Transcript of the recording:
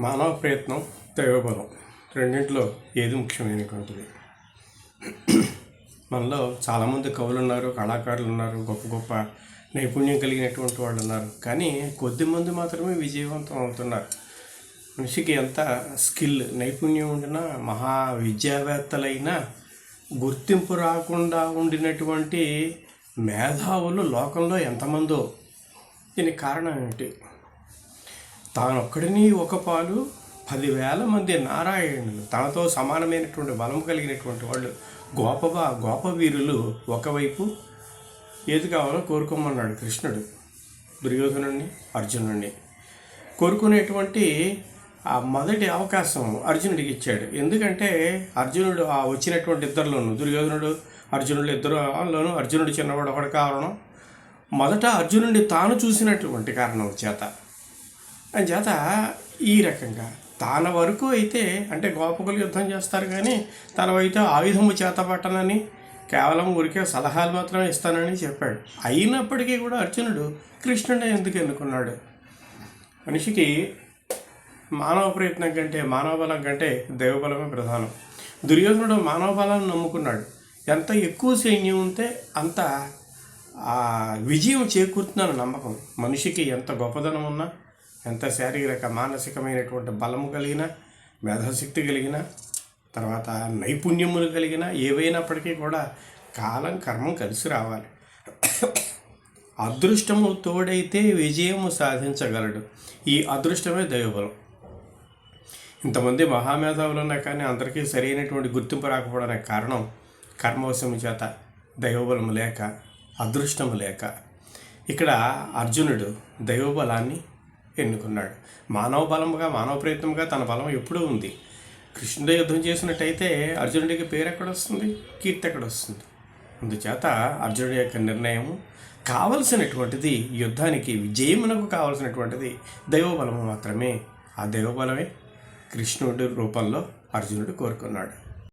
మానవ ప్రయత్నం దైవబలం రెండింటిలో ఏది ముఖ్యమైనటువంటిది? మనలో చాలామంది కవులు ఉన్నారు కళాకారులు ఉన్నారు గొప్ప గొప్ప నైపుణ్యం కలిగినటువంటి వాళ్ళు ఉన్నారు కానీ కొద్ది మంది మాత్రమే విజయవంతం అవుతున్నారు. మనిషికి ఎంత స్కిల్ నైపుణ్యం ఉండినా మహా విద్యావేత్తలైనా గుర్తింపు రాకుండా ఉండినటువంటి మేధావులు లోకంలో ఎంతమందో. దీనికి కారణం ఏమిటి? తానొక్కడిని ఒక పాలు పదివేల మంది నారాయణులు. తనతో సమానమైనటువంటి బలం కలిగినటువంటి వాళ్ళు గోప గోపవీరులు ఒకవైపు ఏది కావాలో కోరుకోమన్నాడు కృష్ణుడు. దుర్యోధనుడిని అర్జునుడిని కోరుకునేటువంటి ఆ మొదటి అవకాశం అర్జునుడికి ఇచ్చాడు. ఎందుకంటే అర్జునుడు ఆ వచ్చినటువంటి ఇద్దరిలోనూ దుర్యోధనుడు అర్జునుడు ఇద్దరులోనూ అర్జునుడు చిన్నవాడు ఒకటి కారణం. మొదట అర్జునుడిని తాను చూసినటువంటి కారణం చేత. అని చేత ఈ రకంగా తన వరకు అయితే అంటే గోపకులు యుద్ధం చేస్తారు కానీ తనవైతే ఆయుధము చేత పట్టనని కేవలం ఊరికే సలహాలు మాత్రమే ఇస్తానని చెప్పాడు. అయినప్పటికీ కూడా అర్జునుడు కృష్ణుడే ఎందుకు ఎన్నుకున్నాడు? మనిషికి మానవ ప్రయత్నం కంటే మానవ బలం కంటే దైవబలమే ప్రధానం. దుర్యోధనుడు మానవ బలాన్ని నమ్ముకున్నాడు. ఎంత ఎక్కువ సైన్యం ఉంటే అంత ఆ విజయం చేకూరుతుందని నమ్మకం. మనిషికి ఎంత గొప్పదనం ఉన్నా ఎంత శారీరక మానసికమైనటువంటి బలము కలిగిన మేధాశక్తి కలిగిన తర్వాత నైపుణ్యములు కలిగిన ఏవైనప్పటికీ కూడా కాలం కర్మం కలిసి రావాలి. అదృష్టము తోడైతే విజయము సాధించగలడు. ఈ అదృష్టమే దైవబలం. ఇంతమంది మహామేధావులు ఉన్నా కానీ అందరికీ సరైనటువంటి గుర్తింపు రాకపోవడానికి కారణం కర్మవశము చేత దైవబలము లేక అదృష్టము లేక. ఇక్కడ అర్జునుడు దైవబలాన్ని ఎన్నుకున్నాడు. మానవ బలముగా మానవ ప్రయత్నముగా తన బలం ఎప్పుడూ ఉంది. కృష్ణుడు యుద్ధం చేసినట్టయితే అర్జునుడికి పేరు ఎక్కడ వస్తుంది కీర్తి ఎక్కడ వస్తుంది అందుచేత అర్జునుడి యొక్క నిర్ణయము కావలసినటువంటిది యుద్ధానికి విజయమునకు కావలసినటువంటిది దైవబలము మాత్రమే. ఆ దైవబలమే కృష్ణుడి రూపంలో అర్జునుడు కోరుకున్నాడు.